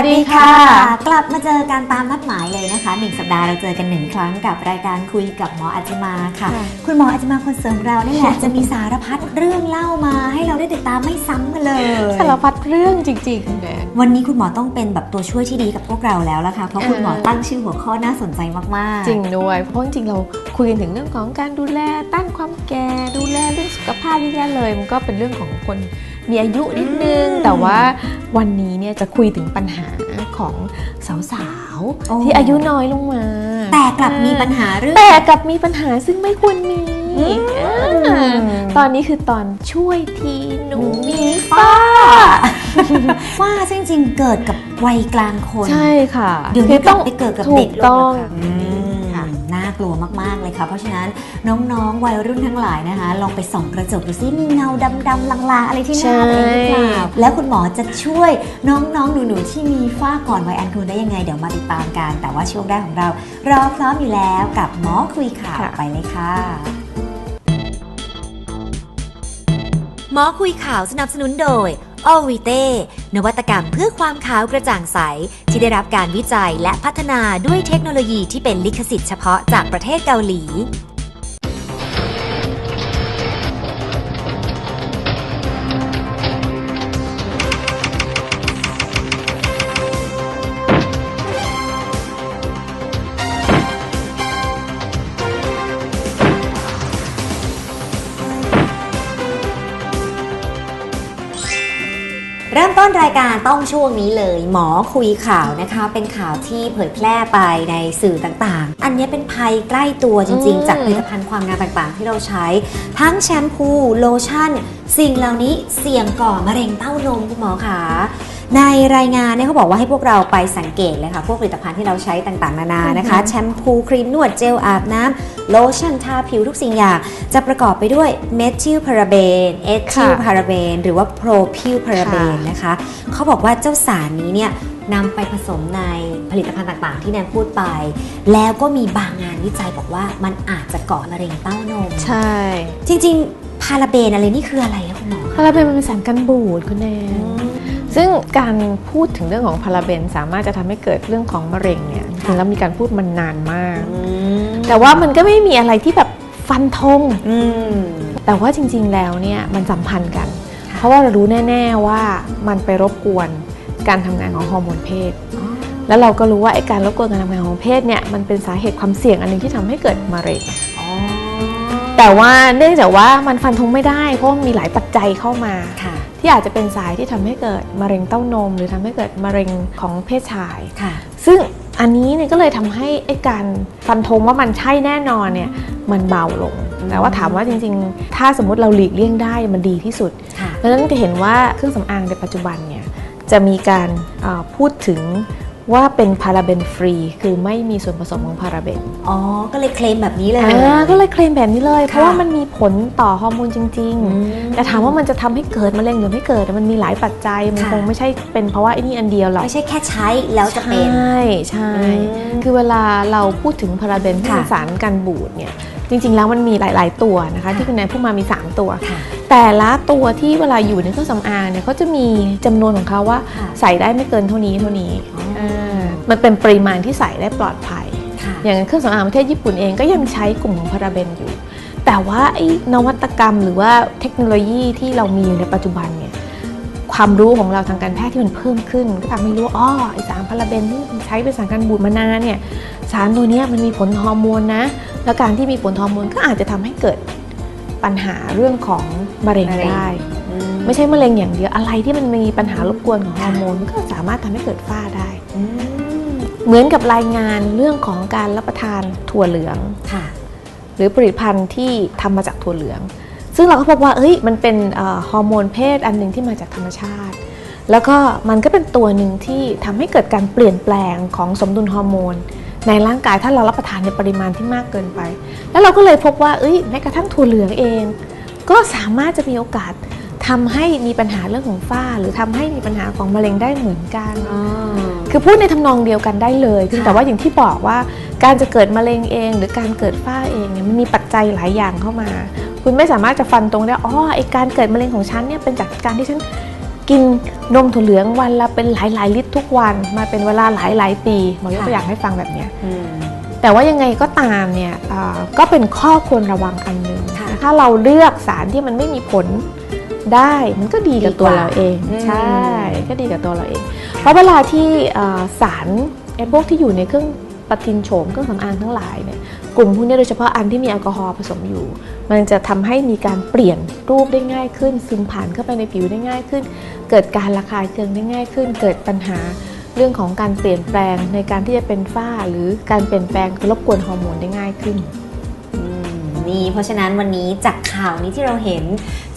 วัสดีค่ะ กลับมาเจอกันตามนัดหมายเลยนะคะหนึ่งสัปดาห์เราเจอกันหนึ่งครั้งกับรายการคุยกับหมออัจมาค่ะค่ะ คุณหมออัจมาคนเสริมเรานี่แหละจะมีสารพัดเรื่องเล่ามา ให้เราได้ติดตามไม่ซ้ำกันเลยสารพัดเรื่องจริงๆคุณแดนวันนี้คุณหมอต้องเป็นแบบตัวช่วยที่ดีกับพวกเราแล้วละค่ะเพราะคุณหมอตั้งชื่อหัวข้อน่าสนใจมากๆ จริงด้วยเพราะจริงๆเราคุยกันถึงเรื่องของการดูแลต้านความแก่ดูแลเรื่องสุขภาพที่แย่เลยมันก็เป็นเรื่องของคน มีอายุนิดนึงอืมแต่ว่าวันนี้เนี่ยจะคุยถึงปัญหาของสาวโอ้ ๆที่อายุน้อยลงมาแต่กลับมีปัญหาเรื่อง แต่กลับมีปัญหาซึ่งไม่ควรมีอืมอ่าตอนนี้คือตอนช่วยทีหนูมีฝ้าฝ้าซึ่งจริงๆเกิดกับวัยกลางคน ใช่ค่ะเดี๋ยวนี้คืกลัต้บองไปเกิดกับถูเด็กกลต้องแล้วค่ะอืมค่ะน่ากลัวมากๆเลยค่ะ เพราะฉะนั้นน้องๆ วัยรุ่นทั้งหลายนะคะ ลองไปส่องกระจกดูซิมีเงาดำๆลางๆ อะไรที่หน้าตัวเองหรือเปล่าแล้วคุณหมอจะช่วยน้องๆ หนูๆ ที่มีฝ้าก่อนวัยอันควรได้ยังไง เดี๋ยวมาติดตามกัน แต่ว่าช่วงแรกของเรารอพร้อมอยู่แล้วกับหมอคุยข่าวค่ะไปเลยค่ะหมอคุยข่าวสนับสนุนโดย อลวีเต้นวัตกรรมเพื่อความขาวกระจ่างใส ที่ได้รับการวิจัยและพัฒนาด้วยเทคโนโลยีที่เป็นลิขสิทธิ์เฉพาะจากประเทศเกาหลี นรายการต้องช่วงนี้เลย หมอคุยข่าวนะคะ เป็นข่าวที่เผยแพร่ไปในสื่อต่างๆ อันนี้เป็นภัยใกล้ตัวจริงอืมๆจากผลิตภัณฑ์ความงามต่างๆ ที่เราใช้ ทั้งแชมพูโลชั่น สิ่งเหล่านี้เสี่ยงก่อมะเร็งเต้านมคุณหมอคะ ในรายงานเนี่ยเขาบอกว่าให้พวกเราไปสังเกตเลยค่ะ พวกผลิตภัณฑ์ที่เราใช้ต่างๆ นานานะคะ แชมพูครีมนวดเจลอาบน้ำโลชั่นทาผิวทุกสิ่งอย่างจะประกอบไปด้วยเมทิลพาราเบนเอทิลค่ะพาราเบนหรือว่าโปรพิลพาราเบนค่ะนะคะเขาบอกว่าเจ้าสารนี้เนี่ยนำไปผสมในผลิตภัณฑ์ต่างๆ ที่แนนพูดไป แล้วก็มีบางงานวิจัยบอกว่ามันอาจจะก่อมะเร็งเต้านม ใช่ จริงๆ พาราเบนอะไรนี่คืออะไรคะคุณหมอพาราเบนมันเป็นสารกันบูดคุณแนน ซึ่งการพูดถึงเรื่องของพาราเบนสามารถจะทำให้เกิดเรื่องของมะเร็งเนี่ยจริงๆแล้วมีการพูดมันนานมาก แต่ว่ามันก็ไม่มีอะไรที่แบบฟันธงอืมแต่ว่าจริง ๆ แล้วเนี่ยมันสัมพันธ์กันค่ะเพราะว่าเรารู้แน่ ๆว่ามันไปรบกวนการทำงานของฮอร์โมนเพศ แล้วเราก็รู้ว่าไอ้การรบกวนการทำงานของเพศเนี่ยมันเป็นสาเหตุความเสี่ยงอันหนึงที่ทำให้เกิดมะเร็งอ๋อแต่ว่าเนื่องจากว่ามันฟันธงไม่ได้เพราะว่ามีหลายปัจจัยเข้ามาค่ะ ที่อาจจะเป็นสายที่ทำให้เกิดมะเร็งเต้านม หรือทำให้เกิดมะเร็งของเพศชายค่ะ ซึ่งอันนี้เนี่ยก็เลยทำให้ไอ้การฟันธงว่ามันใช่แน่นอนเนี่ยมันเบาลงอืมแต่ว่าถามว่าจริงๆ ถ้าสมมติเราหลีกเลี่ยงได้มันดีที่สุดค่ะเพราะฉะนั้นจะเห็นว่าเครื่องสำอางในปัจจุบันเนี่ยจะมีการเอ่อพูดถึง ว่าเป็นพาราเบนฟรี คือไม่มีส่วนผสมของพาราเบนอ๋อ ก็เลยเคลมแบบนี้เลย อ่า ก็เลยเคลมแบบนี้เลย เพราะค่ะว่ามันมีผลต่อฮอร์โมนจริงอืๆมแต่ถามว่ามันจะทำให้เกิดมะเร็งหรือไม่เกิด มันมีหลายปัจจัย มันค่ะคงไม่ใช่เป็นเพราะว่าไอ้นี่อันเดียวหรอก ไม่ใช่แค่ใช้แล้วจะเป็น ใช่ ใช่อืมคือเวลาเราพูดถึงพาราเบนที่ค่ะเป็นสารกันบูดเนี่ย จริงๆ แล้วมันมีหลาย ๆ ตัวนะคะที่คุณแนนพูดมามี 3 ตัวค่ะแต่ละตัวที่เวลาอยู่ในเครื่องสำอางเนี่ยเขาจะมีจำนวนของเขาว่าค่ะใส่ได้ไม่เกินเท่านี้เท่านี้อ๋ออ่ามันเป็นปริมาณที่ใส่ได้ปลอดภัยค่ะอย่างเครื่องสำอางประเทศญี่ปุ่นเองก็ยังใช้กลุ่มของพาราเบนอยู่ แต่ว่าไอ้นวัตกรรมหรือว่าเทคโนโลยีที่เรามีอยู่ในปัจจุบันเนี่ยความรู้ของเราทางการแพทย์ที่มันเพิ่มขึ้น ก็ทำให้รู้ว่าอ๋อไอสารพาราเบนที่มันใช้เป็นสารกันบูดมานานเนี่ย สารตัวเนี้ยมันมีผลฮอร์โมนนะ แล้วการที่มีผลฮอร์โมนก็อาจจะทำให้เกิดปัญหาเรื่องของมะเร็งมะเร็งได้อืไม่ใช่มะเร็งอย่างเดียวอะไรที่มันมีปัญหารบกวนของฮอร์โมนมันก็สามารถทำให้เกิดฝ้าได้อืมเหมือนกับรายงานเรื่องของการรับประทานถั่วเหลืองค่ะหรือผลิตภัณฑ์ที่ทำมาจากถั่วเหลือง ซึ่งเราก็พบว่าเอ้ยมันเป็นเออฮอร์โมนเพศอันหนึ่งที่มาจากธรรมชาติ แล้วก็มันก็เป็นตัวหนึ่งที่ทำให้เกิดการเปลี่ยนแปลงของสมดุลฮอร์โมน ในร่างกายถ้าเรารับประทานในปริมาณที่มากเกินไป แล้วเราก็เลยพบว่าเอ้ยแม้กระทั่งถั่วเหลืองเอง ก็สามารถจะมีโอกาสทำให้มีปัญหาเรื่องของฝ้า หรือทำให้มีปัญหาของมะเร็งได้เหมือนกัน คือพูดในทำนองเดียวกันได้เลยคือค่ะแต่ว่าอย่างที่บอกว่าการจะเกิดมะเร็งเอง หรือการเกิดฝ้าเองเนี่ยมันมีปัจจัยหลายอย่างเข้ามา คุณไม่สามารถจะฟันตรงได้อ๋อไอการเกิดมะเร็งของฉันเนี่ยเป็นจากการที่ฉัน กินนมถั่วเหลืองวันละเป็นหลายหลายๆลิตรทุกวันมาเป็นเวลาหลายหลายๆปีหมอยกตัวอย่างให้ฟังแบบเนี้ยอืมแต่ว่ายังไงก็ตามเนี่ยอ่าก็เป็นข้อควรระวังอันหนึ่งค่ะถ้าเราเลือกสารที่มันไม่มีผลได้มันก็ดีกับตัวดีกว่าเราเองอืมใช่ก็ดีกับตัวเราเอง เพราะเวลาที่อ่าสารไอ้พวกที่อยู่ในเครื่อง ปฏินโฉมเครื่องสำอางทั้งหลายเนี่ยกลุ่มพวกนี้โดยเฉพาะอันที่มีแอลกอฮอล์ผสมอยู่ มันจะทำให้มีการเปลี่ยนรูปได้ง่ายขึ้น ซึมผ่านเข้าไปในผิวได้ง่ายขึ้น เกิดการระคายเคืองได้ง่ายขึ้น เกิดปัญหาเรื่องของการเปลี่ยนแปลงในการที่จะเป็นฝ้าหรือการเปลี่ยนแปลงรบกวนฮอร์โมนได้ง่ายขึ้นนี่เพราะฉะนั้นวันนี้จากข่าวนี้ที่เราเห็น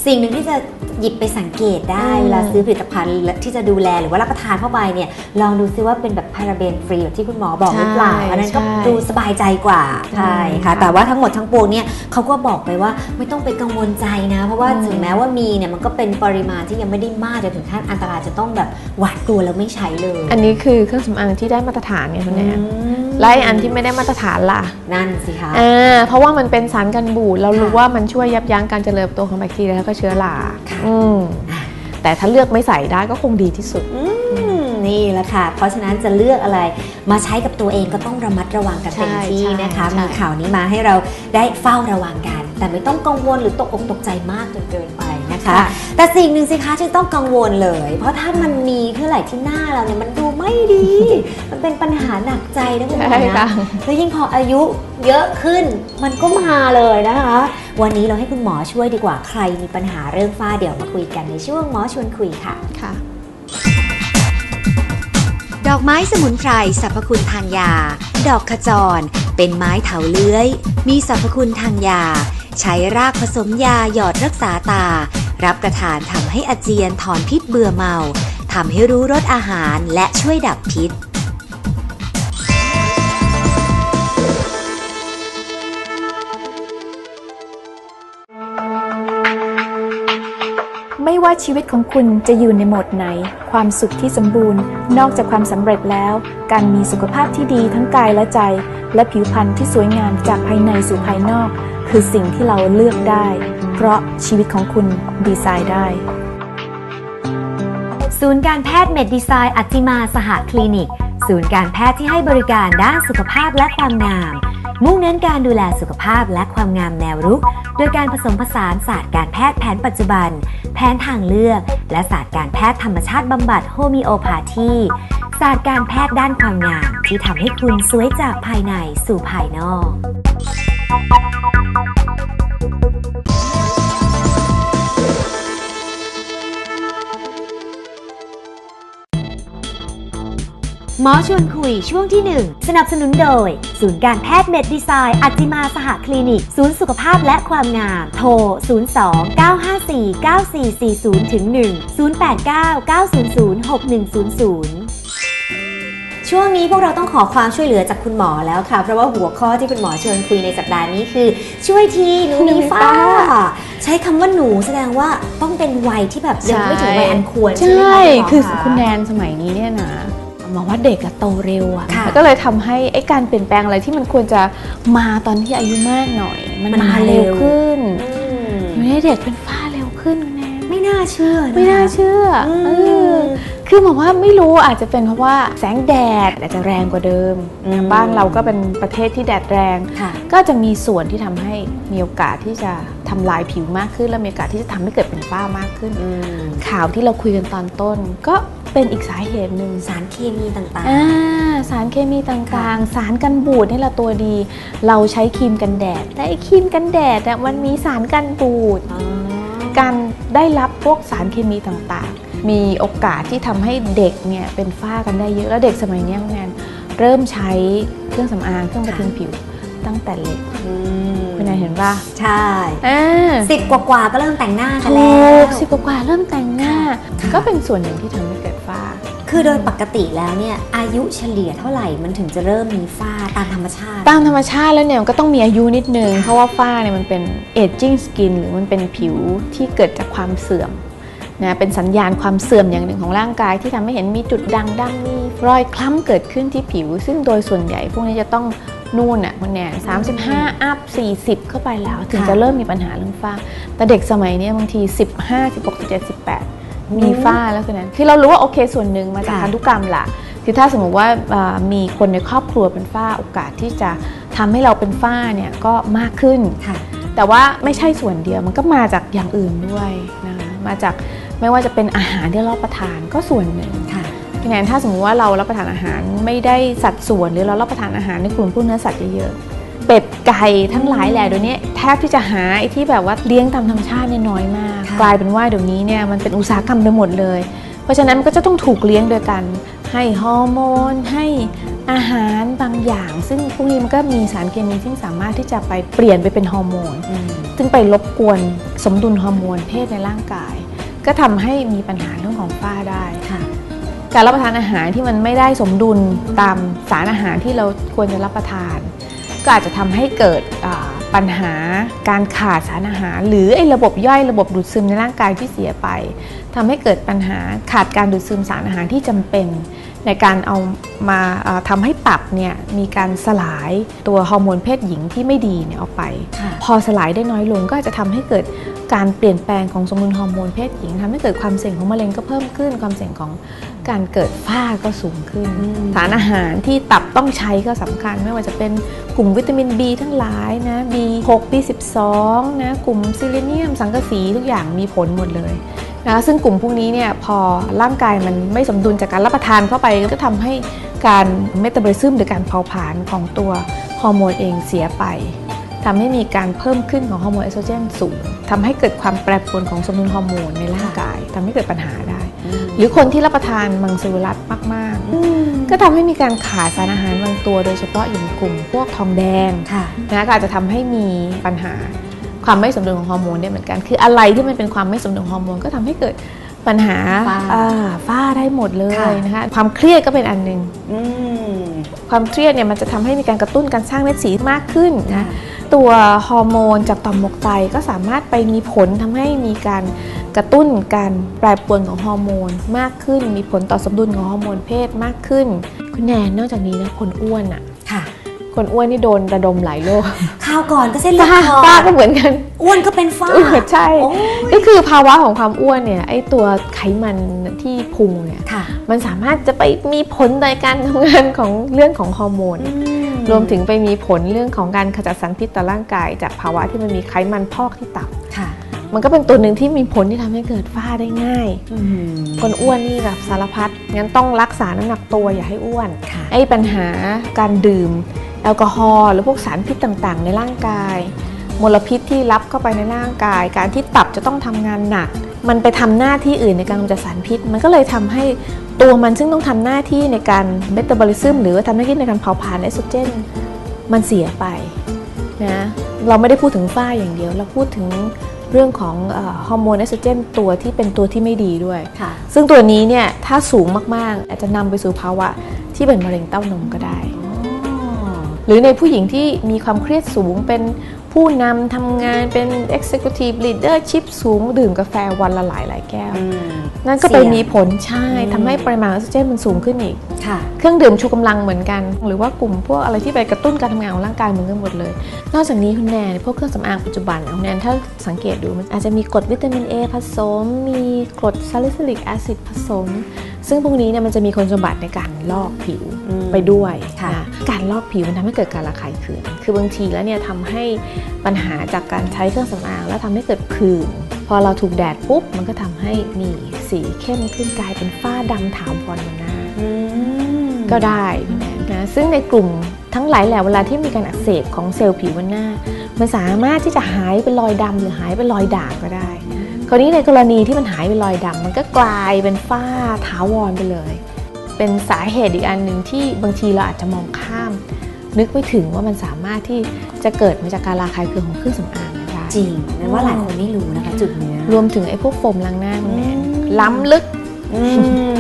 สิ่งหนึ่งที่จะหยิบไปสังเกตได้อืมเวลาซื้อผลิตภัณฑ์และที่จะดูแลหรือว่ารับประทานเข้าไปเนี่ยลองดูซิว่าเป็นแบบพาราเบนฟรีแบบที่คุณหมอบอกหรือเปล่าอันนั้นก็ดูสบายใจกว่าใช่ค่ะแต่ว่าทั้งหมดทั้งปวงเนี่ยเขาก็บอกไปว่าไม่ต้องไปกังวลใจนะ เพราะว่าถึงแม้ว่ามีเนี่ยมันก็เป็นปริมาณที่ยังไม่ได้มากจนถึงขั้นอันตรายจะต้องแบบหวาดกลัวแล้วไม่ใช้เลย อันนี้คือเครื่องสำอางที่ได้มาตรฐานไงคุณแนนอืมและไอ้อันที่ไม่ได้มาตรฐานล่ะ นั่นสิคะอ่าเพราะว่ามันเป็นสารกันบูดเรารู้ค่ะว่ามันช่วยยับยั้งการเจริญเติบโตของแบคทีเรียแล้วก็เชื้อราค่ะอืมแต่ถ้าเลือกไม่ใส่ได้ก็คงดีที่สุดอืมนี่แหละค่ะ เพราะฉะนั้นจะเลือกอะไรมาใช้กับตัวเองก็ต้องระมัดระวังกันใช่เต็มที่ใช่นะคะใช่มีข่าวนี้มาให้เราได้เฝ้าระวังกัน แต่ไม่ต้องกังวลหรือตกอกตกใจมากจนเกินไป นะคะ แต่สิ่งหนึ่งสิคะที่ต้องกังวลเลย เพราะถ้ามันมีเมื่อไหร่ที่หน้าเราเนี่ยมันดูไม่ดี มันเป็นปัญหาหนักใจนะคุณหมอใช่นะค่ะแล้วยิ่งพออายุเยอะขึ้นมันก็มาเลยนะคะ วันนี้เราให้คุณหมอช่วยดีกว่าใครมีปัญหาเรื่องฝ้าเดี๋ยวมาคุยกันในช่วงหมอชวนคุยค่ะค่ะดอกไม้สมุนไพรสรรพคุณทางยา ดอกขจร เป็นไม้เถาเลื้อย มีสรรพคุณทางยา ใช้รากผสมยาหยอดรักษาตา รับประทานทำให้อาเจียนถอนพิษเบื่อเมาทำให้รู้รสอาหารและช่วยดับพิษ ไม่ว่าชีวิตของคุณจะอยู่ในโหมดไหน ความสุขที่สมบูรณ์ นอกจากความสำเร็จแล้ว การมีสุขภาพที่ดีทั้งกายและใจ และผิวพรรณที่สวยงามจากภายในสู่ภายนอก คือสิ่งที่เราเลือกได้ เพราะชีวิตของคุณดีไซน์ได้ ศูนย์การแพทย์เมดดีไซน์อัจจิมาสหคลินิก ศูนย์การแพทย์ที่ให้บริการด้านสุขภาพและความงาม มุ่งเน้นการดูแลสุขภาพและความงามแนวรุก โดยการผสมผสานศาสตร์การแพทย์แผนปัจจุบัน แผนทางเลือก และศาสตร์การแพทย์ธรรมชาติบำบัดโฮมิโอพาธีศาสตร์การแพทย์ด้านความงามที่ทำให้คุณสวยจากภายในสู่ภายนอก หมอชวนคุยช่วงที่ 1 สนับสนุนโดย ศูนย์การแพทย์เมดดีไซน์อัจจิมาสหคลินิก ศูนย์สุขภาพและความงาม โทร 02 954 9440ถึง1 089 900 6100ช่วงนี้พวกเราต้องขอความช่วยเหลือจากคุณหมอแล้วค่ะ เพราะว่าหัวข้อที่คุณหมอเชิญคุยในสัปดาห์นี้คือ ช่วยทีหนูมีฝ้า ใช้คำว่าหนูแสดงว่าต้องเป็นวัยที่แบบยังไม่ถึงวัยอันควรใช่ไหมใช่คะคือณหมะคุณแนนสมัยนี้เนี่ยนะ มองว่าเด็กอะโตเร็วอะค่ะแล้วก็เลยทำให้ไอ้การเปลี่ยนแปลงอะไรที่มันควรจะมาตอนที่อายุมากหน่อย มันมันมามาเร็วเร็วขึ้นอืมอยู่ในเด็กเป็นฝ้าเร็วขึ้นคุณแนนไม่น่าเชื่อนะคะไม่น่าเชื่ออมเออคือบอกว่าไม่รู้อาจจะเป็นเพราะว่าแสงแดดอาจจะแรงกว่าเดิมอืมบ้านเราก็เป็นประเทศที่แดดแรงค่ะก็จะมีส่วนที่ทำให้มีโอกาสที่จะทำลายผิวมากขึ้น และมีโอกาสที่จะทำให้เกิดเป็นฝ้ามากขึ้นอืมข่าวที่เราคุยกันตอนต้น ก็ เป็นอีกสาเหตุหนึ่งสารเคมีต่าง อ่าสารเคมีต่างๆ สารกันบูดนี่แหละตัวดี เราใช้ครีมกันแดดแต่ไอ้ครีมกันแดดอะมันมีสารกันบูด ๆอ๋อการได้รับพวกสารเคมีต่างๆ มีโอกาสที่ทำให้เด็กเนี่ยเป็นฝ้ากันได้เยอะ แล้วเด็กสมัยเนี้ยคุณแนนเริ่มใช้เครื่องสำอางเครื่องประทินผิวตั้งแต่เล็กอืมคุณนายเห็นปะใช่อ่าสิบกว่าๆก็เริ่มแต่งหน้ากันถูแล้กวสิบกว่าๆเริ่มแต่งหน้าค่ะก็เป็นส่วนหนึ่งที่ทำให้เกิด ฝ้า คือโดยปกติแล้วเนี่ยอายุเฉลี่ยเท่าไหร่มันถึงจะเริ่มมีฝ้าตามธรรมชาติ ตามธรรมชาติแล้วเนี่ยมันก็ต้องมีอายุนิดนึง เพราะว่าฝ้าเนี่ยมันเป็น aging skin หรือมันเป็นผิวที่เกิดจากความเสื่อมนะเป็นสัญญาณความเสื่อมอย่างหนึ่งของร่างกายที่ทำให้เห็นมีจุดด่างดำมีรอยคล้ำเกิดขึ้นที่ผิว ซึ่งโดยส่วนใหญ่พวกนี้จะต้องนู่นอะคุณแนน35อัพ40เข้าไปแล้ว ถึงจะเริ่มมีปัญหาเรื่องฝ้า แต่เด็กสมัยเนี้ยบางที15 16 17 18 มีฝ้าแล้วคือนั้นคือเรารู้ว่าโอเคส่วนหนึ่งมาจากค่ะพันธุกรรมล่ะคือถ้าสมมติว่าเอ่อมีคนในครอบครัวเป็นฝ้าโอกาสที่จะทำให้เราเป็นฝ้าเนี่ยก็มากขึ้นค่ะ แต่ว่าไม่ใช่ส่วนเดียวมันก็มาจากอย่างอื่นด้วยนะคะมาจากไม่ว่าจะเป็นอาหารที่เรารับประทานก็ส่วนหนึ่งค่ะพี่แนนถ้าสมมติว่าเรารับประทานอาหารไม่ได้สัดส่วนหรือเรารับประทานอาหารในกลุ่มพวกเนื้อสัตว์เยอะๆ เป็ดไก่ทั้งหลายแหล่เดี๋ยวนี้แทบที่จะหาไอ้ที่แบบว่าเลี้ยงตามธรรมชาติเนี่ยน้อยมากค่ะกลายเป็นว่าเดี๋ยวนี้เนี่ยมันเป็นอุตสาหกรรมไปหมดเลย เพราะฉะนั้นมันก็จะต้องถูกเลี้ยงโดยการให้ฮอร์โมน ให้อาหารบางอย่าง ซึ่งพวกนี้มันก็มีสารเคมีซึ่งสามารถที่จะไปเปลี่ยนไปเป็นฮอร์โมนอืมซึ่งไปรบกวนสมดุลฮอร์โมนเพศในร่างกาย ก็ทำให้มีปัญหาเรื่องของฝ้าได้ค่ะการรับประทานอาหารที่มันไม่ได้สมดุลตามสารอาหารที่เราควรจะรับประทาน ก็อาจจะทำให้เกิดอ่าปัญหาการขาดสารอาหาร หรือไอ้ระบบย่อยระบบดูดซึมในร่างกายที่เสียไปทำให้เกิดปัญหาขาดการดูดซึมสารอาหารที่จำเป็น ในการเอามาอ่าทำให้ตับเนี่ยมีการสลายตัวฮอร์โมนเพศหญิงที่ไม่ดีเนี่ยออกไปค่ะพอสลายได้น้อยลงก็อาจจะทำให้เกิดการเปลี่ยนแปลงของสมดุลฮอร์โมนเพศหญิงทำให้เกิดความเสี่ยงของมะเร็งก็เพิ่มขึ้นความเสี่ยงของ การเกิดฝ้าก็สูงขึ้นอืมสารอาหารที่ตับต้องใช้ก็สำคัญ ไม่ว่าจะเป็นกลุ่มวิตามิน B ทั้งหลายนะ B6 B12 นะกลุ่มซิลิเนียม สังกะสีทุกอย่างมีผลหมดเลยนะซึ่งกลุ่มพวกนี้เนี่ยพอร่างกายมันไม่สมดุลจากการรับประทานเข้าไปก็ทำให้การเมตาบอลิซึมหรือการเผาผลาญของตัวฮอร์โมนเองเสียไปทำให้มีการเพิ่มขึ้นของฮอร์โมนเอสโตรเจนสูงทำให้เกิดความแปรปรวนของสมดุลฮอร์โมนในร่างกายทำให้เกิดปัญหาได้ หรือคนที่รับประทานมังสวิรัตมาก ๆ ก็ทำให้มีการขาดสารอาหารบางตัว โดยเฉพาะอย่างกลุ่มพวกทองแดงค่ะนะก็อาจจะทำให้มีปัญหาความไม่สมดุลของฮอร์โมนได้เหมือนกัน คืออะไรที่มันเป็นความไม่สมดุลของฮอร์โมนก็ทำให้เกิดปัญหาฝ้าอ่าฝ้าได้หมดเลยค่ะนะคะความเครียดก็เป็นอันหนึ่งอืมความเครียดเนี่ยมันจะทำให้มีการกระตุ้นการสร้างเม็ดสีมากขึ้นค่ะนะ ตัวฮอร์โมนจากต่อมหมวกไตก็สามารถไปมีผลทำให้มีการกระตุ้นการแปรปรวนของฮอร์โมนมากขึ้น มีผลต่อสมดุลของฮอร์โมนเพศมากขึ้น คุณแนนนอกจากนี้นะคนอ้วนอะ่ะค่ะคนอ้วนนี่โดนระดมหลายโรคข้าวก่อนก็เส้นเลือดฝ้าขอดฝ้าก็เหมือนกัน อ้วนก็เป็นฝ้าเออใช่โอ้ยก็คือภาวะของความอ้วนเนี่ยไอตัวไขมันที่พุงเนี่ยค่ะมันสามารถจะไปมีผลในการทำงานของเรื่องของฮอร์โมนอื รวมถึงไปมีผลเรื่องของการขจัดสารพิษต่อร่างกาย จากภาวะที่มันมีไขมันพอกที่ตับค่ะมันก็เป็นตัวหนึ่งที่มีผลที่ทำให้เกิดฝ้าได้ง่ายอืมคนอ้วนนี่แบบสารพัด งั้นต้องรักษาน้ำหนักตัวอย่าให้อ้วนค่ะไอ้ปัญหาการดื่ม แอลกอฮอล์หรือพวกสารพิษต่างๆ ในร่างกาย มลพิษที่รับเข้าไปในร่างกาย การที่ตับจะต้องทำงานหนัก มันไปทำหน้าที่อื่นในการกำจัดสารพิษ มันก็เลยทำให้ตัวมันซึ่งต้องทำหน้าที่ในการเมตาบอลิซึมหรือว่าทำหน้าที่ในการเผาผลาญเอสโตรเจนมันเสียไปนะเราไม่ได้พูดถึงฝ้าอย่างเดียว เราพูดถึงเรื่องของเออฮอร์โมนเอสโตรเจนตัวที่เป็นตัวที่ไม่ดีด้วยค่ะซึ่งตัวนี้เนี่ยถ้าสูงมากๆ อาจจะนำไปสู่ภาวะที่เป็นมะเร็งเต้านมก็ได้ หรือในผู้หญิงที่มีความเครียดสูงเป็น ผู้นำทำงานเป็น executive leadership สูงดื่มกาแฟวันละหลายหลายๆแก้วอืมนั่นก็ไปเสี่ยงมีผลใช่อืมทำให้ปริมาณออกซิเจนมันสูงขึ้นอีกค่ะเครื่องดื่มชูกำลังเหมือนกัน หรือว่ากลุ่มพวกอะไรที่ไปกระตุ้นการทำงานของร่างกายเหมือนกันหมดเลย นอกจากนี้คุณแนนพวกเครื่องสำอางปัจจุบันคุณแนนถ้าสังเกตดูมันอาจจะมีกรดวิตามิน A ผสม มีกรดซาลิซิลิกแอซิดผสม ซึ่งพวกนี้เนี่ยมันจะมีคุณสมบัติในการลอกผิวอืมไปด้วยค่ะนะการลอกผิวมันทำให้เกิดการระคายเคือง คือบางทีแล้วเนี่ยทำให้ปัญหาจากการใช้เครื่องสำอาง แล้วทำให้เกิดผื่นพอเราถูกแดดปุ๊บมันก็ทำให้มีสีเข้มขึ้นกลายเป็นฝ้าดำถาวรบนหน้าอืมก็ได้พี่แนนนะซึ่งในกลุ่มทั้งหลายแหล่เวลาที่มีการอักเสบของเซลล์ผิวบนหน้า มันสามารถที่จะหายเป็นรอยดำหรือหายเป็นรอยด่างก็ได้ คราวนี้ในกรณีที่มันหายเป็นรอยดำมันก็กลายเป็นฝ้าถาวรไปเลย เป็นสาเหตุอีกอันหนึ่งที่บางทีเราอาจจะมองข้าม นึกไม่ถึงว่ามันสามารถที่จะเกิดมาจากการระคายเคืองของเครื่องสำอางได้จริงนั่นว่าหลายคนไม่รู้นะคะจุดเนี้ยรวมถึงไอ้พวกโฟมล้างหน้าคุณแนนอืมล้ำลึกอืม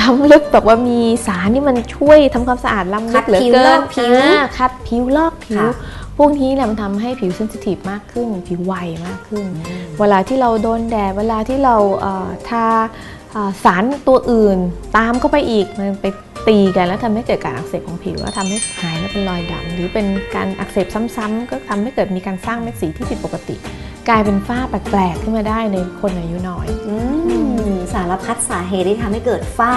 ล้ำลึกแบบว่ามีสารที่มันช่วยทำความสะอาดล้ำลึคักดเหลือผิวเกิลอนกผิวอ่าคัดผิวลอกผิวค่ะ พวกนี้แหละมันทำให้ผิวเซนซิทีฟมากขึ้น ผิวไวมากขึ้น เวลาที่เราโดนแดดเวลาที่เราเอ่อทาเอ่อสารตัวอื่นตามเข้าไปอีกมันไปตีกันแล้วทำให้เกิดการอักเสบของผิวแล้วทำให้หายแล้วเป็นรอยดำหรือเป็นการอักเสบซ้ำๆก็ทำให้เกิดมีการสร้างเม็ดสีที่ผิดปกติ กลายเป็นฝ้าแปลกๆขึ้นมาได้ในคนอายุน้อยอืมสารพัดสาเหตุที่ทำให้เกิดฝ้า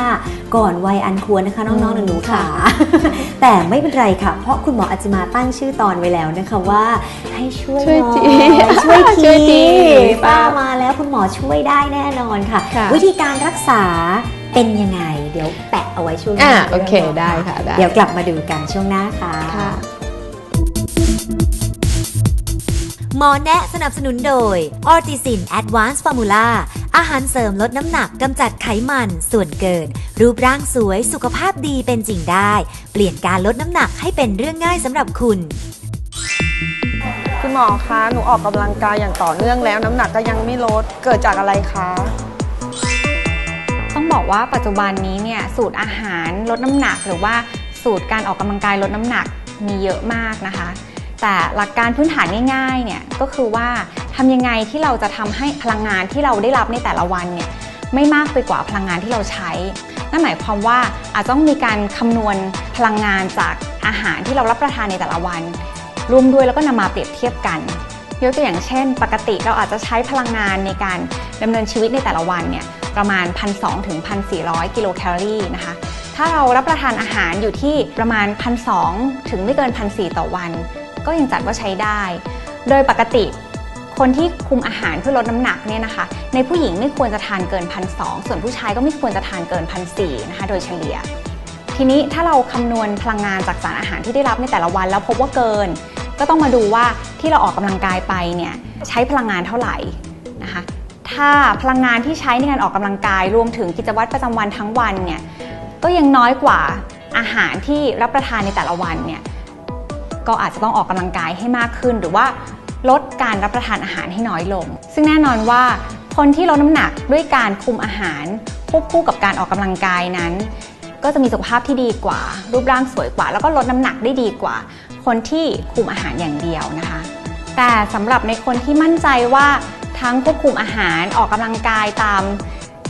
ก่อนวัยอันควรนะคะน้องๆหนูๆค่ะ แต่ไม่เป็นไรค่ะ เพราะคุณหมออาจิมาตั้งชื่อตอนไว้แล้วนะคะว่า ให้ช่วยช่วยหน่อจีช่วยช่วยทีทีฝ้ามาแล้วคุณหมอช่วยได้แน่นอนค่ะค่ะ วิธีการรักษาเป็นยังไง เดี๋ยวแปะเอาไว้ช่วงหอ่าน้าโอเคได้ค่ะได้เดี๋ยวกลับมาดูกันช่วงหน้าค่ะค่ะหมอแนะสนับสนุนโดยออร์ติซินแอดวานซ์ฟ อร์มูลาอาหารเสริมลดน้ำหนักกำจัดไขมัน ส่วนเกิน รูปร่างสวยสุขภาพดีเป็นจริงได้ เปลี่ยนการลดน้ำหนักให้เป็นเรื่องง่ายสำหรับคุณ คุณหมอคะ หนูออกกำลังกายอย่างต่อเนื่องแล้ว น้ำหนักก็ยังไม่ลด เกิดจากอะไรคะ ต้องบอกว่าปัจจุบันนี้เนี่ยสูตรอาหารลดน้ำหนัก หรือว่าสูตรการออกกำลังกายลดน้ำหนักมีเยอะมากนะคะ แต่หลักการพื้นฐานง่ายๆเนี่ยก็คือว่า ทำยังไงที่เราจะทำให้พลังงานที่เราได้รับในแต่ละวันเนี่ยไม่มากไปกว่าพลังงานที่เราใช้ นั่นหมายความว่าอาจต้องมีการคำนวณพลังงานจากอาหารที่เรารับประทานในแต่ละวัน รวมด้วยแล้วก็นำมาเปรียบเทียบกันยกตัวอย่างเช่น ปกติเราอาจจะใช้พลังงานในการดำเนินชีวิตในแต่ละวันเนี่ยประมาณ 1,200ถึง1,400 กิโลแคลอรี่นะคะถ้าเรารับประทานอาหารอยู่ที่ประมาณ 1,200ถึงไม่เกิน 1,400 ต่อวัน ก็ยังจัดว่าใช้ได้ โดยปกติ คนที่คุมอาหารเพื่อลดน้ำหนักเนี่ยนะคะ ในผู้หญิงไม่ควรจะทานเกิน1,200ส่วนผู้ชายก็ไม่ควรจะทานเกิน1,400นะคะ โดยเฉลี่ย ทีนี้ถ้าเราคำนวณพลังงานจากสารอาหารที่ได้รับในแต่ละวันแล้วพบว่าเกิน ก็ต้องมาดูว่าที่เราออกกำลังกายไปเนี่ยใช้พลังงานเท่าไหร่นะคะถ้าพลังงานที่ใช้ในการออกกำลังกายรวมถึงกิจวัตรประจำวันทั้งวันเนี่ยก็ยังน้อยกว่าอาหารที่รับประทานในแต่ละวันเนี่ยก็อาจจะต้องออกกำลังกายให้มากขึ้น หรือว่า ลดการรับประทานอาหารให้น้อยลง ซึ่งแน่นอนว่าคนที่ลดน้ำหนักด้วยการคุมอาหารควบคู่กับการออกกำลังกายนั้น ก็จะมีสุขภาพที่ดีกว่า รูปร่างสวยกว่า แล้วก็ลดน้ำหนักได้ดีกว่า คนที่คุมอาหารอย่างเดียวนะคะ แต่สำหรับในคนที่มั่นใจว่าทั้งควบคุมอาหารออกกำลังกายตาม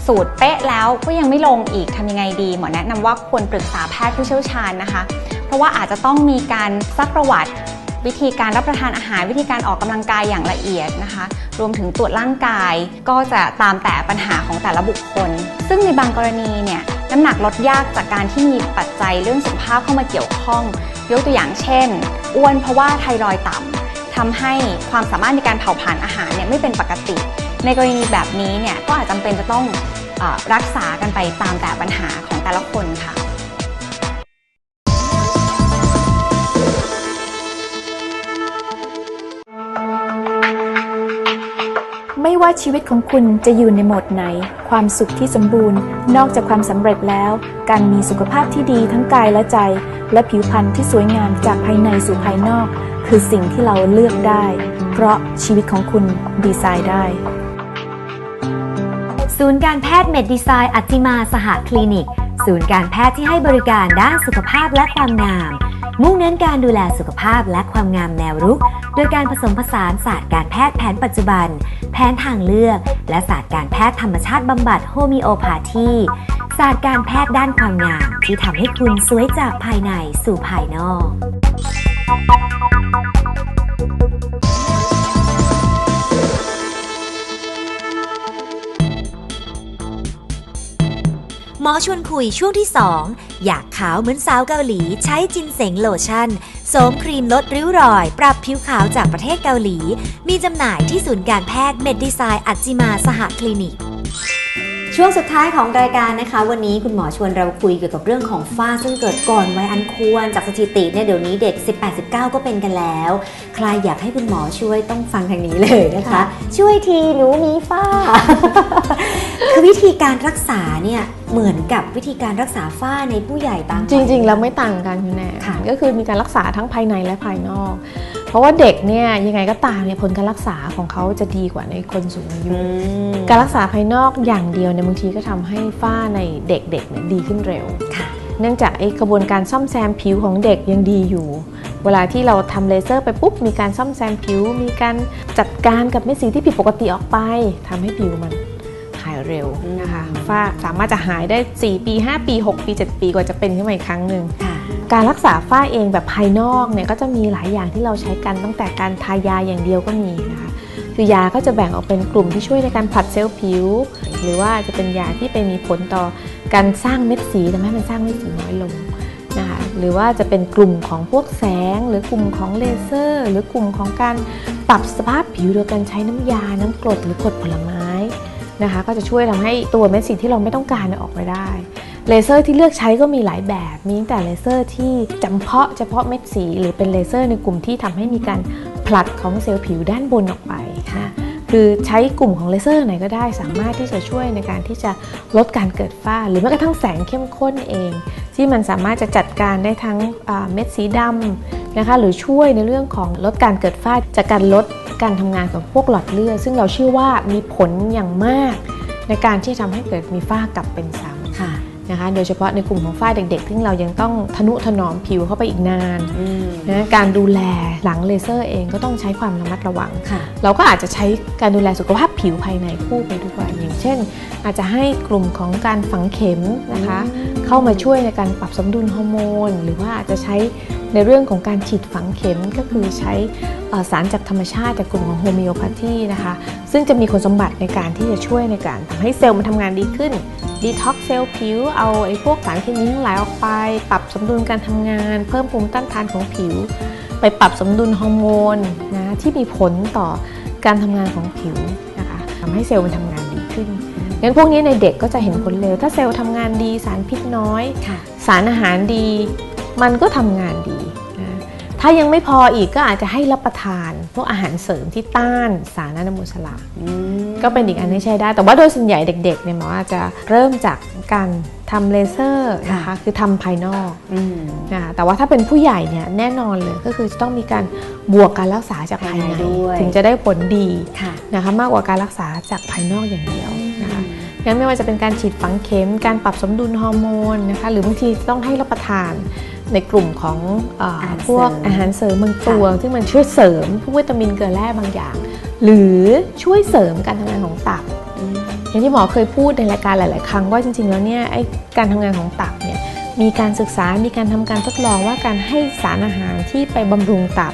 สูตรเป๊ะแล้วก็ยังไม่ลงอีกทำยังไงดี หมอแนะนำว่าควรปรึกษาแพทย์ผู้เชี่ยวชาญนะคะ เพราะว่าอาจจะต้องมีการซักประวัติ วิธีการรับประทานอาหาร วิธีการออกกำลังกายอย่างละเอียดนะคะ รวมถึงตรวจร่างกายก็จะตามแต่ปัญหาของแต่ละบุคคล ซึ่งในบางกรณีเนี่ยน้ำหนักลดยากจากการที่มีปัจจัยเรื่องสุขภาพเข้ามาเกี่ยวข้อง ยกตัวอย่างเช่น อ้วนเพราะว่าไทรอยด์ต่ำทำให้ความสามารถในการเผาผลาญอาหารเนี่ยไม่เป็นปกติ ในกรณีแบบนี้เนี่ยก็อาจจำเป็นจะต้องอรักษากันไปตามแต่ปัญหาของแต่ละคนค่ะ ไม่ว่าชีวิตของคุณจะอยู่ในโหมดไหน ความสุขที่สมบูรณ์ นอกจากความสำเร็จแล้ว การมีสุขภาพที่ดีทั้งกายและใจ และผิวพรรณที่สวยงามจากภายในสู่ภายนอก คือสิ่งที่เราเลือกได้ เพราะชีวิตของคุณดีไซน์ได้ ศูนย์การแพทย์เมดดีไซน์อัจจิมาสหคลินิก ศูนย์การแพทย์ที่ให้บริการด้านสุขภาพและความงาม มุ่งเน้นการดูแลสุขภาพและความงามแนวรุก โดยการผสมผสานศาสตร์การแพทย์แผนปัจจุบัน แผนทางเลือก และศาสตร์การแพทย์ธรรมชาติบำบัดโฮมิโอพาธีศาสตร์การแพทย์ด้านความงาม ที่ทำให้คุณสวยจากภายในสู่ภายนอกหมอชวนคุยช่วงที่ 2 อยากขาวเหมือนสาวเกาหลีใช้จินเสงโลชั่น โสมครีมลดริ้วรอย ปรับผิวขาวจากประเทศเกาหลี มีจำหน่ายที่ศูนย์การแพทย์เมดดีไซน์อัจจิมาสหคลินิก ช่วงสุดท้ายของรายการนะคะ วันนี้คุณหมอชวนเราคุยเกี่ยวกับเรื่องของฝ้าซึ่งเกิดก่อนวัยอันควรจากสถิติเนี่ยเดี๋ยวนี้เด็ก 18-19 ก็เป็นกันแล้ว ใครอยากให้คุณหมอช่วยต้องฟังทางนี้เลยนะคะค่ะช่วยทีหนูมีฝ้า คือวิธีการรักษาเนี่ยเหมือนกับวิธีการรักษาฝ้าในผู้ใหญ่ตามจริง ๆ แล้วไม่ต่างกันคุณแน่ค่ะก็คือมีการรักษาทั้งภายในและภายนอก เพราะว่าเด็กเนี่ยยังไงก็ตามเนี่ยผลการรักษาของเขาจะดีกว่าในคนสูงอายุอืมการรักษาภายนอกอย่างเดียวเนี่ยบางทีก็ทำให้ฝ้าในเด็กๆเนี่ยดีขึ้นเร็วค่ะเนื่องจากไอ้กระบวนการซ่อมแซมผิวของเด็กยังดีอยู่ เวลาที่เราทำเลเซอร์ไปปุ๊บมีการซ่อมแซมผิว มีการจัดการกับเม็ดสีที่ผิดปกติออกไปทำให้ผิวมันหายเร็วนะคะฝ้าสามารถจะหายได้ 4 ปี 5 ปี 6 ปี 7 ปีกว่าจะเป็นขึ้นมาอีกครั้งหนึ่งค่ะ การรักษาฝ้าเองแบบภายนอกเนี่ยก็จะมีหลายอย่างที่เราใช้กันตั้งแต่การทายาอย่างเดียวก็มีนะคะคือยาก็จะแบ่งออกเป็นกลุ่มที่ช่วยในการผลัดเซลล์ผิว หรือว่าจะเป็นยาที่ไปมีผลต่อการสร้างเม็ดสีทำให้มันสร้างเม็ดสีน้อยลงนะคะหรือว่าจะเป็นกลุ่มของพวกแสง หรือกลุ่มของเลเซอร์ หรือกลุ่มของการปรับสภาพผิวโดยการใช้น้ำยาน้ำกรดหรือกรดผลไม้นะคะ ก็จะช่วยทำให้ตัวเม็ดสีที่เราไม่ต้องการออกไปได้ เลเซอร์ที่เลือกใช้ก็มีหลายแบบ มีตั้งแต่เลเซอร์ที่จำเพาะเฉพาะเม็ดสี หรือเป็นเลเซอร์ในกลุ่มที่ทำให้มีการผลัดของเซลล์ผิวด้านบนออกไปนะคือใช้กลุ่มของเลเซอร์ไหนก็ได้สามารถที่จะช่วยในการที่จะลดการเกิดฝ้า หรือแม้กระทั่งแสงเข้มข้นเอง ที่มันสามารถจะจัดการได้ทั้งเม็ดสีดำนะคะหรือช่วยในเรื่องของลดการเกิดฝ้าจากการลดการทำงานของพวกหลอดเลือดซึ่งเราเชื่อว่ามีผลอย่างมาก ในการที่ทำให้เกิดมีฝ้ากลับเป็นซ้ำ นะคะ โดยเฉพาะในกลุ่มของฝ้าเด็ก ๆ ซึ่งเรายังต้องทนุถนอมผิวเข้าไปอีกนานอืมนะการดูแลหลังเลเซอร์เองก็ต้องใช้ความระมัดระวังค่ะเราก็อาจจะใช้การดูแลสุขภาพผิวภายในคู่ไปด้วยอย่างเช่น อาจจะให้กลุ่มของการฝังเข็มนะคะ เข้ามาช่วยในการปรับสมดุลฮอร์โมน หรือว่าอาจจะใช้ในเรื่องของการฉีดฝังเข็มก็คือใช้เอ่อสารจากธรรมชาติจากกลุ่มของโฮมิโอพาธีนะคะ ซึ่งจะมีคุณสมบัติในการที่จะช่วยในการทำให้เซลล์มันทำงานดีขึ้น ดีท็อกเซลล์ผิว เอาไอ้พวกสารเคมีทั้งหลายออกไป ปรับสมดุลการทำงาน เพิ่มภูมิต้านทานของผิว ไปปรับสมดุลฮอร์โมนนะที่มีผลต่อการทำงานของผิวนะคะทำให้เซลล์มันทำงานดีขึ้นงั้นพวกนี้ในเด็กก็จะเห็นผลเร็ว ถ้าเซลล์ทำงานดีสารพิษน้อยค่ะสารอาหารดี มันก็ทำงานดีนะ ถ้ายังไม่พออีกก็อาจจะให้รับประทานพวกอาหารเสริมที่ต้านสารอนุมูลอิสระก็เป็นอีกอันที่ใช้ได้ แต่ว่าโดยส่วนใหญ่เด็กๆเนี่ยหมออาจจะเริ่มจากการทำเลเซอร์นะคะค่ะคือทำภายนอกอืมนะคะแต่ว่าถ้าเป็นผู้ใหญ่เนี่ยแน่นอนเลยก็คือจะต้องมีการบวกการรักษาจากภายในภายในด้วยถึงจะได้ผลดีค่ะนะคะมากกว่าการรักษาจากภายนอกอย่างเดียวนะคะงั้นไม่ว่าจะเป็นการฉีดฝังเข็ม การปรับสมดุลฮอร์โมนนะคะหรือบางทีต้องให้รับประทาน ในกลุ่มของเอออาหารพวกเสริมอาหารเสริมบางตัวซึ่งมันช่วยเสริมพวกวิตามินเกลือแร่บางอย่าง หรือช่วยเสริมการทำงานของตับอย่างที่หมอเคยพูดในรายการหลาย ๆ ครั้งว่าจริง ๆ แล้วเนี่ยไอ้การทำงานของตับเนี่ยมีการศึกษา มีการทำการทดลองว่าการให้สารอาหารที่ไปบำรุงตับ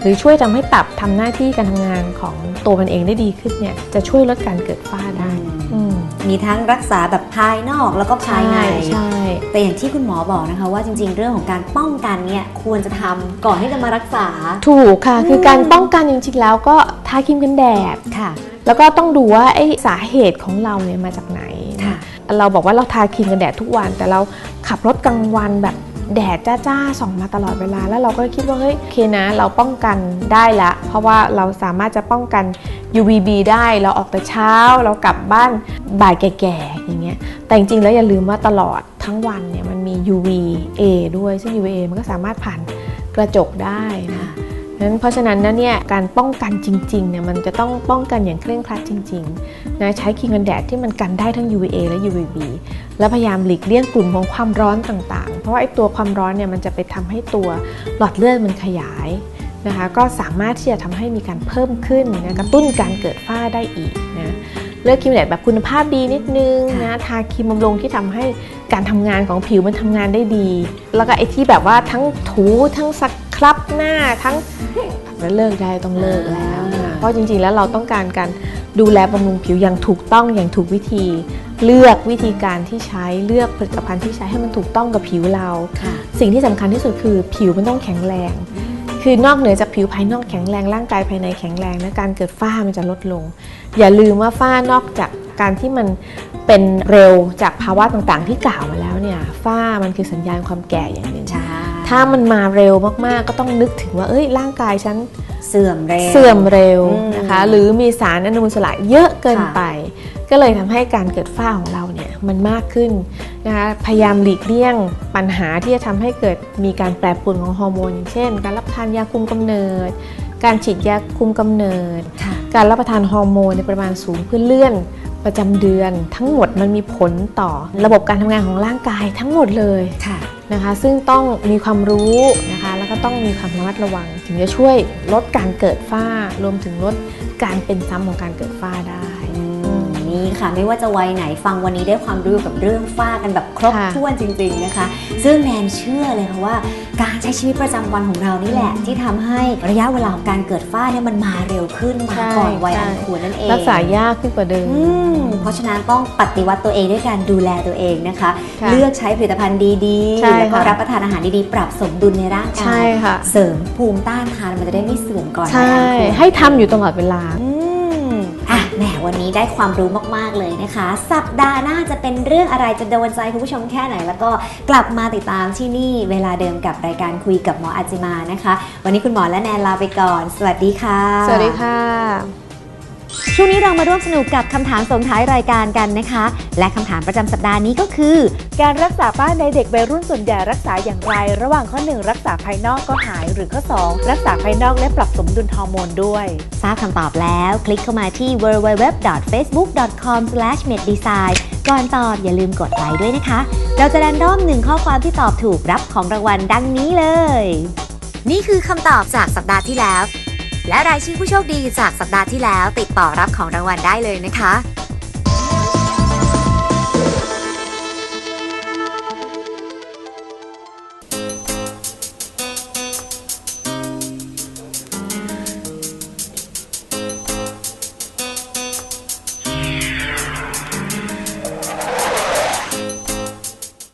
หรือช่วยทำให้ตับทำหน้าที่การทำงานของตัวมันเองได้ดีขึ้นเนี่ยจะช่วยลดการเกิดฝ้าได้อื มมีทั้งรักษาแบบภายนอกแล้วก็ภายใน ใช่ แต่อย่างที่คุณหมอบอกนะคะ ว่าจริง ๆ เรื่องของการป้องกันเนี่ยควรจะทำก่อนที่จะมารักษา ถูกค่ะ คือการป้องกันจริงๆแล้วก็ทาครีมกันแดดค่ะ แล้วก็ต้องดูว่าไอ้สาเหตุของเราเนี่ยมาจากไหนค่ะเราบอกว่าเราทาครีมกันแดดทุกวัน แต่เราขับรถกลางวันแบบ แดดจ้าๆส่องมาตลอดเวลา แล้วเราก็คิดว่าเฮ้ยโอเคนะ เราป้องกันได้ละ เพราะว่าเราสามารถจะป้องกัน UVB ได้เราออกแต่เช้า เรากลับบ้านบ่ายแก่ๆอย่างเงี้ยแต่จริงๆแล้วอย่าลืมว่าตลอดทั้งวันเนี่ยมันมี UVA ด้วยซึ่ง UVA มันก็สามารถผ่านกระจกได้นะ นั้นเพราะฉะนั้นนะเนี่ยการป้องกันจริงๆเนี่ยมันจะต้องป้องกันอย่างเคร่งครัดจริงๆนะใช้ครีมกันแดดที่มันกันได้ทั้ง UVA และ UVB แล้วพยายามหลีกเลี่ยงกลุ่มของความร้อนต่างๆ เพราะว่าไอ้ตัวความร้อนเนี่ยมันจะไปทำให้ตัวหลอดเลือดมันขยายนะคะก็สามารถที่จะทำให้มีการเพิ่มขึ้นนะกระตุ้นการเกิดฝ้าได้อีกนะเลือกครีมแดดแบบคุณภาพดีนิดนึงนะทาครีมบำรุงที่ทำให้การทำงานของผิวมันทำงานได้ดี แล้วก็ไอ้ที่แบบว่าทั้งถูทั้งส ครับหน้าทั้งแล้วเลิกได้ต้องเลิกแล้วนะเพราะจริงๆแล้วเราต้องการการดูแลบำรุงผิวอย่างถูกต้องอย่างถูกวิธี เลือกวิธีการที่ใช้เลือกผลิตภัณฑ์ที่ใช้ให้มันถูกต้องกับผิวเราค่ะสิ่งที่สำคัญที่สุดคือผิวมันต้องแข็งแรง คือนอกเหนือจากผิวภายนอกแข็งแรงร่างกายภายในแข็งแรงนะการเกิดฝ้ามันจะลดลง อย่าลืมว่าฝ้านอกจากการที่มันเป็นเร็วจากภาวะต่างๆ ที่กล่าวมาแล้วเนี่ยฝ้ามันคือสัญญาณความแก่อย่างหนึ่งใช่ ถ้ามันมาเร็วมากๆ ก็ต้องนึกถึงว่า เอ้ย ร่างกายฉันเสื่อมเร็วเสื่อมเร็วอืมนะคะ หรือมีสารอนุมูลอิสระเยอะเกินค่ะไป ก็เลยทำให้การเกิดฝ้าของเราเนี่ยมันมากขึ้นนะคะ พยายามหลีกเลี่ยงปัญหาที่จะทำให้เกิดมีการแปรปรวนของฮอร์โมนอย่างเช่น การรับประทานยาคุมกำเนิด การฉีดยาคุมกำเนิดค่ะการรับประทานฮอร์โมนในปริมาณสูงเพื่อเลื่อนประจำเดือนทั้งหมดมันมีผลต่อระบบการทำงานของร่างกายทั้งหมดเลยค่ะ นะคะ ซึ่งต้องมีความรู้นะคะ แล้วก็ต้องมีความระมัดระวัง ถึงจะช่วยลดการเกิดฝ้ารวมถึงลดการเป็นซ้ำของการเกิดฝ้าได้ นี่ค่ะ ไม่ว่าจะวัยไหนฟังวันนี้ได้ความรู้กับเรื่องฝ้ากันแบบครบค่ะถ้วนจริง ๆนะคะ ซึ่งแนนเชื่อเลยค่ะว่า การใช้ชีวิตประจำวันของเรานี่แหละ ที่ทำให้ระยะเวลาของการเกิดฝ้าเนี่ยมันมาเร็วขึ้นมาก่อนวัยอันควรนั่นเองรักษายากขึ้นกว่าเดิมอืมเพราะฉะนั้นต้องปฏิวัติตัวเองด้วยการดูแลตัวเองนะคะค่ะเลือกใช้ผลิตภัณฑ์ดีใช่ๆแล้วก็ค่ะรับประทานอาหารดีๆ ปรับสมดุลในร่างกายใช่ค่ะเสริมภูมิต้านทานมันจะได้ไม่เสื่อมก่อนใช่วัยอันควรให้ทำอยู่ตลอดเวลาอืมอะ แหมวันนี้ได้ความรู้มากๆเลยนะคะ สัปดาห์หน้าจะเป็นเรื่องอะไรจะโดนใจคุณผู้ชมแค่ไหน แล้วก็กลับมาติดตามที่นี่เวลาเดิมกับรายการคุยกับหมออาจิมานะคะ วันนี้คุณหมอและแนนลาไปก่อน สวัสดีค่ะ สวัสดีค่ะ ช่วงนี้เรามาร่วมสนุกกับคำถามส่งท้ายรายการกันนะคะ และคำถามประจำสัปดาห์นี้ก็คือ การรักษาฝ้าในเด็กวัยรุ่นส่วนใหญ่รักษาอย่างไร ระหว่างข้อ 1 รักษาภายนอกก็หายหรือข้อ 2 รักษาภายนอกและปรับสมดุลฮอร์โมนด้วย ทราบคำตอบแล้ว คลิกเข้ามาที่ www.facebook.com/meddesign ก่อนตอบอย่าลืมกดไลค์ด้วยนะคะ เราจะแรนดอมหนึ่งข้อความที่ตอบถูกรับของรางวัลดังนี้เลย นี่คือคำตอบจากสัปดาห์ที่แล้ว และรายชื่อผู้โชคดีจากสัปดาห์ที่แล้วติดต่อรับของรางวัลได้เลยนะคะ